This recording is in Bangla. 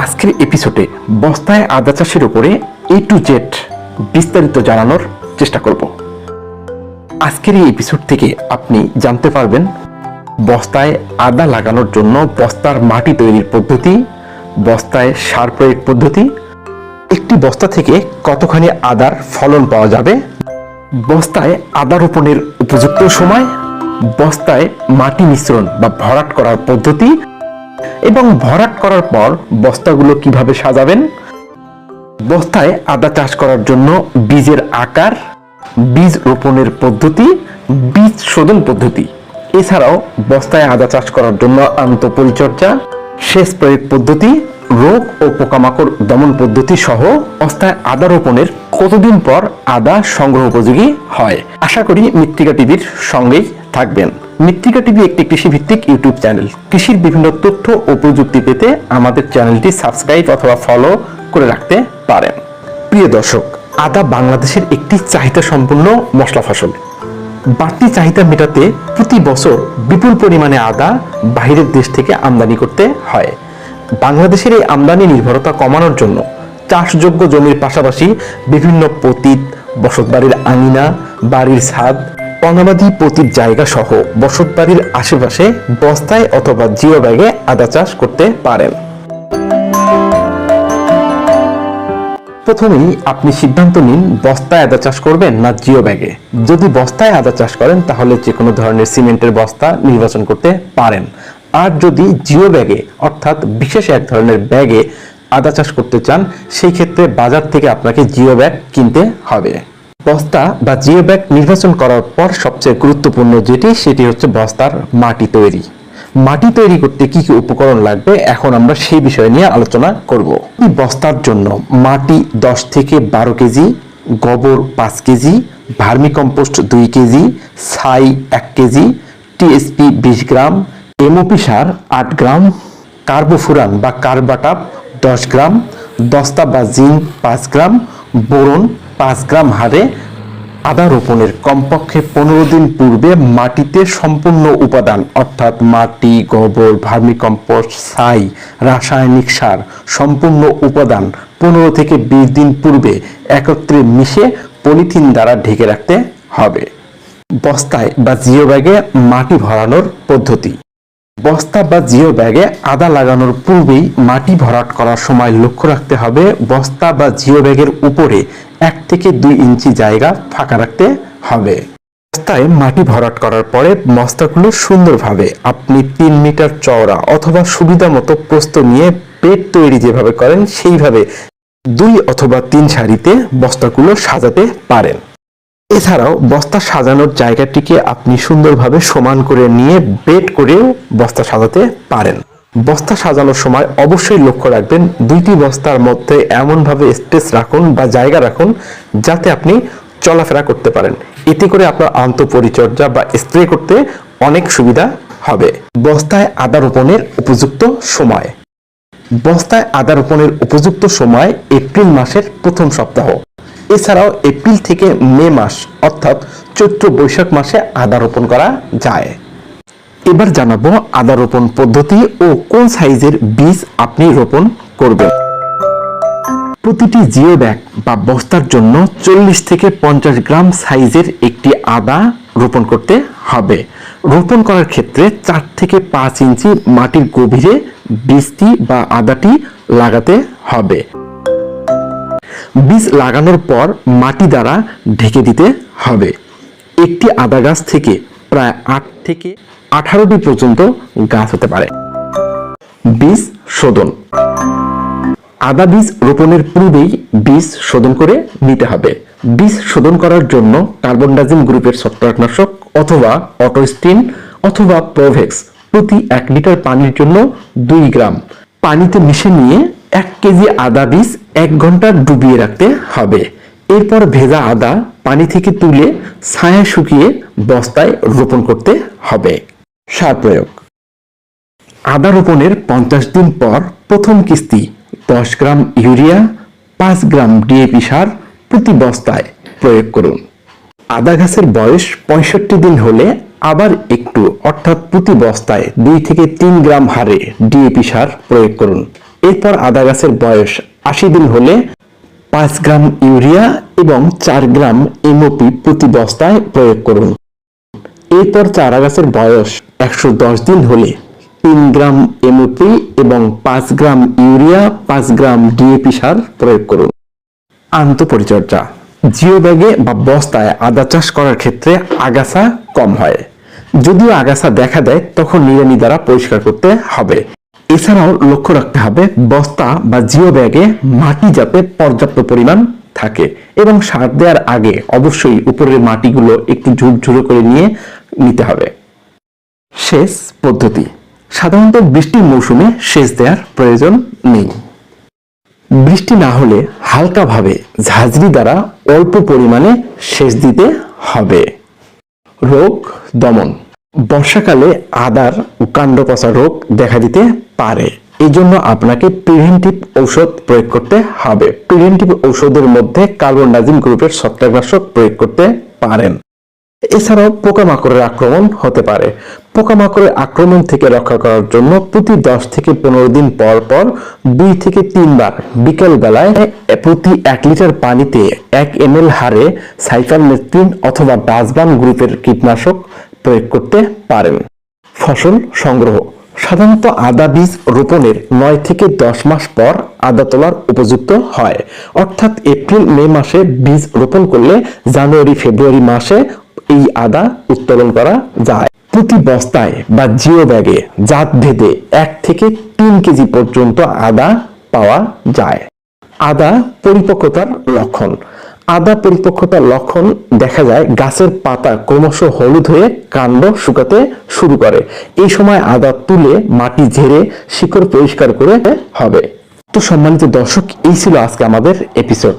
আজকের এপিসোডে বস্তায় আদা চাষের উপরে এ টু জেড বিস্তারিত জানানোর চেষ্টা করব। আজকের এই এপিসোড থেকে আপনি জানতে পারবেন বস্তায় আদা লাগানোর জন্য বস্তার মাটি তৈরির পদ্ধতি, বস্তায় সার প্রয়োগ পদ্ধতি, একটি বস্তা থেকে কতখানি আদার ফলন পাওয়া যাবে, বস্তায় আদা রোপণের উপযুক্ত সময়, বস্তায় মাটি মিশ্রণ বা ভরাট করার পদ্ধতি এবং ভরাট করার পর বস্তাগুলো কীভাবে সাজাবেন? বস্তায় আদা চাষ করার জন্য বীজের আকার, বীজ রোপণের পদ্ধতি, বীজ শোধন পদ্ধতি। এছাড়াও বস্তায় আদা চাষ করার জন্য আন্ত পরিচর্যা সেচ প্রয়োগ পদ্ধতি, রোগ ও পোকামাকড় দমন পদ্ধতি সহ বস্তায় আদা রোপণের কতদিন পর আদা সংগ্রহ উপযোগী হয়? আশা করি মৃত্তিকা টিভির সঙ্গেই থাকবেন। মৃত্তিকা টিভি একটি কৃষি ভিত্তিক ইউটিউব চ্যানেল। কৃষির বিভিন্ন তথ্য ও প্রযুক্তি পেতে আমাদের চ্যানেলটি সাবস্ক্রাইব অথবা ফলো করে রাখতে পারেন। প্রিয় দর্শক, আদা বাংলাদেশের একটি চাহিদা সম্পন্ন মশলা ফসল। বাড়তি চাহিদা মেটাতে প্রতি বছর বিপুল পরিমাণে আদা বাইরের দেশ থেকে আমদানি করতে হয়। বাংলাদেশের এই আমদানি নির্ভরতা কমানোর জন্য চাষযোগ্য জমির পাশাপাশি বিভিন্ন পতিত, বসতবাড়ির আঙিনা, বাড়ির ছাদ অনাবাদী পতিত জায়গা সহ বসতবাড়ির আশেপাশে বস্তায় অথবা জিও ব্যাগে আদা চাষ করতে পারেন। প্রথমেই আপনি সিদ্ধান্ত নিন, বস্তায় আদা চাষ করবেন না জিও ব্যাগে। যদি বস্তায় আদা চাষ করেন, তাহলে যে কোনো ধরনের সিমেন্টের বস্তা নির্বাচন করতে পারেন। আর যদি জিও ব্যাগে, অর্থাৎ বিশেষ এক ধরনের ব্যাগে, আদা চাষ করতে চান, সেই ক্ষেত্রে বাজার থেকে আপনাকে জিও ব্যাগ কিনতে হবে। বস্তা বা জিও ব্যাগ নির্বাচন করার পর সবচেয়ে গুরুত্বপূর্ণ যেটি, সেটি হচ্ছে বস্তার মাটি তৈরি। মাটি তৈরি করতে কি কি উপকরণ লাগবে, এখন আমরা সেই বিষয় নিয়ে আলোচনা করব। বস্তার জন্য মাটি দশ থেকে বারো কেজি, গোবর পাঁচ কেজি ভার্মি কম্পোস্ট দুই কেজি, ছাই এক কেজি, টিএসপি বিশ গ্রাম, এমওপি সার আট গ্রাম, কার্বোফুরান বা কার্বাটাপ দশ গ্রাম, দস্তা বা জিঙ্ক পাঁচ গ্রাম, বোরন পাঁচ গ্রাম হারে আদা রোপণের কমপক্ষে পনেরো দিন পূর্বে মাটিতে সম্পূর্ণ উপাদান, অর্থাৎ মাটি, গোবর, ভার্মিকম্পোস্ট, ছাই, রাসায়নিক সার সম্পূর্ণ উপাদান পনেরো থেকে বিশ দিন পূর্বে একত্রে মিশে পলিথিন দ্বারা ঢেকে রাখতে হবে। বস্তায় বা জিও ব্যাগে মাটি ভরানোর পদ্ধতি। বস্তা বা জিও ব্যাগে আদা লাগানোর পূর্বেই মাটি ভরাট করার সময় লক্ষ্য রাখতে হবে বস্তা বা জিও ব্যাগের উপরে এক থেকে দুই ইঞ্চি জায়গা ফাঁকা রাখতে হবে। বস্তায় মাটি ভরাট করার পরে বস্তাগুলো সুন্দরভাবে আপনি তিন মিটার চওড়া অথবা সুবিধা মতো প্রস্ত নিয়ে পেট তৈরি যেভাবে করেন সেইভাবে দুই অথবা তিন সারিতে বস্তাগুলো সাজাতে পারেন। এছাড়াও বস্তা সাজানোর জায়গাটিকে আপনি সুন্দরভাবে সমান করে নিয়ে বেড করেও বস্তা সাজাতে পারেন। বস্তা সাজানোর সময় অবশ্যই লক্ষ্য রাখবেন, দুইটি বস্তার মধ্যে এমনভাবে স্পেস রাখুন বা জায়গা রাখুন যাতে আপনি চলাফেরা করতে পারেন। এতে করে আপনার আন্তঃপরিচর্যা বা স্প্রে করতে অনেক সুবিধা হবে। বস্তায় আদা রোপণের উপযুক্ত সময়। বস্তায় আদা রোপণের উপযুক্ত সময় এপ্রিল মাসের প্রথম সপ্তাহ। এছাড়াও এপ্রিল থেকে মে মাস অর্থাৎ চৈত্র বৈশাখ মাসে আদা রোপণ করা যায়। এবার জানাব আদা রোপণ পদ্ধতি ও কোন সাইজের বীজ আপনি রোপণ করবেন। প্রতিটি জিও ব্যাগ বা বস্তার জন্য চল্লিশ থেকে পঞ্চাশ গ্রাম সাইজের একটি আদা রোপণ করতে হবে। রোপণ করার ক্ষেত্রে চার থেকে পাঁচ ইঞ্চি মাটির গভীরে বীজটি বা আদাটি লাগাতে হবে। বীজ লাগানোর পর মাটি দ্বারা ঢেকে দিতে হবে। একটি আদা গাছ থেকে প্রায় আট থেকে আঠারোটি পর্যন্ত গাছ হতে পারে। বীজ শোধন। আদা বীজ রোপণের পূর্বেই বীজ শোধন করে নিতে হবে। বীজ শোধন করার জন্য কার্বন ডাইজিম গ্রুপের ছত্রাকনাশক অথবা অটোস্টিন অথবা প্রোভেক্স প্রতি এক লিটার পানির জন্য দুই গ্রাম পানিতে মিশে নিয়ে এক কেজি আদা বীজ এক ঘণ্টা ডুবিয়ে রাখতে হবে। এরপর ভেজা আদা পানি থেকে তুলে ছায়া শুকিয়ে বস্তায় রোপণ করতে হবে। সার প্রয়োগ। আদা রোপণের পঞ্চাশ দিন পর প্রথম কিস্তি, দশ গ্রাম ইউরিয়া, পাঁচ গ্রাম ডিএপি সার প্রতি বস্তায় প্রয়োগ করুন। আদা গাছের বয়স পঁয়ষট্টি দিন হলে আবার একটু, অর্থাৎ প্রতি বস্তায় দুই থেকে তিন গ্রাম হারে ডিএপি সার প্রয়োগ করুন। এরপর আদা গাছের বয়স আশি দিন হলে পাঁচ গ্রাম ইউরিয়া এবং চার গ্রাম এমওপি প্রতি বস্তায় প্রয়োগ করুন। এরপর চারা গাছের বয়স একশো দশ দিন হলে। তিন গ্রাম এমওপি এবং পাঁচ গ্রাম ইউরিয়া, পাঁচ গ্রাম ডিএপি সার প্রয়োগ করুন। আন্তঃপরিচর্যা। জিও ব্যাগে বা বস্তায় আদা চাষ করার ক্ষেত্রে আগাছা কম হয়। যদিও আগাছা দেখা দেয়, তখন নিড়ানি দ্বারা পরিষ্কার করতে হবে। এছাড়াও লক্ষ্য রাখতে হবে, বস্তা বা জিও ব্যাগে মাটি যাতে পর্যাপ্ত পরিমাণ থাকে এবং সার দেওয়ার আগে অবশ্যই উপরের মাটিগুলো একটু ঝুরঝুরো করে নিয়ে নিতে হবে। সেচ পদ্ধতি। সাধারণত বৃষ্টির মৌসুমে সেচ দেওয়ার প্রয়োজন নেই। বৃষ্টি না হলে হালকাভাবে ঝাঁঝরি দ্বারা অল্প পরিমাণে সেচ দিতে হবে। রোগ দমন। বর্ষাকালে আদার কাণ্ড পচা রোগ দেখা দিতে পারে। এই জন্য আপনাকে প্রিভেন্টিভ ঔষধ প্রয়োগ করতে হবে। প্রিভেন্টিভ ঔষধের মধ্যে কার্বনডাজিম গ্রুপের ছত্রাকনাশক প্রয়োগ করতে পারেন। এছাড়াও পোকামাকড়ের আক্রমণ হতে পারে। পোকামাকড়ের আক্রমণ থেকে রক্ষা করার জন্য প্রতি দশ থেকে পনেরো দিন পর পর দুই থেকে তিনবার বিকেল বেলায় প্রতি এক লিটার পানিতে এক এম এল হারে সাইফারমেথ্রিন অথবা ডাসবান গ্রুপের কীটনাশক প্রয়োগ করতে পারেন। ফসল সংগ্রহ। সাধারণত আদা বীজ রোপণের নয় থেকে দশ মাস পর আদা তোলার উপযুক্ত হয়। অর্থাৎ এপ্রিল, মে মাসে বীজ রোপণ করলে জানুয়ারি, ফেব্রুয়ারি মাসে এই আদা উত্তোলন করা যায়। প্রতি বস্তায় বা জিও ব্যাগে জাত ভেদে এক থেকে তিন কেজি পর্যন্ত আদা পাওয়া যায়। আদা পরিপক্কতার লক্ষণ। আদা পরিপক্কতার লক্ষণ দেখা যায় গাছের পাতা ক্রমশ হলুদ হয়ে কাণ্ড শুকাতে শুরু করে। এই সময় আদা তুলে মাটি ঝেড়ে শিকড় পরিষ্কার করে হবে। তো সম্মানিত দর্শক, এই ছিল আজকে আমাদের এপিসোড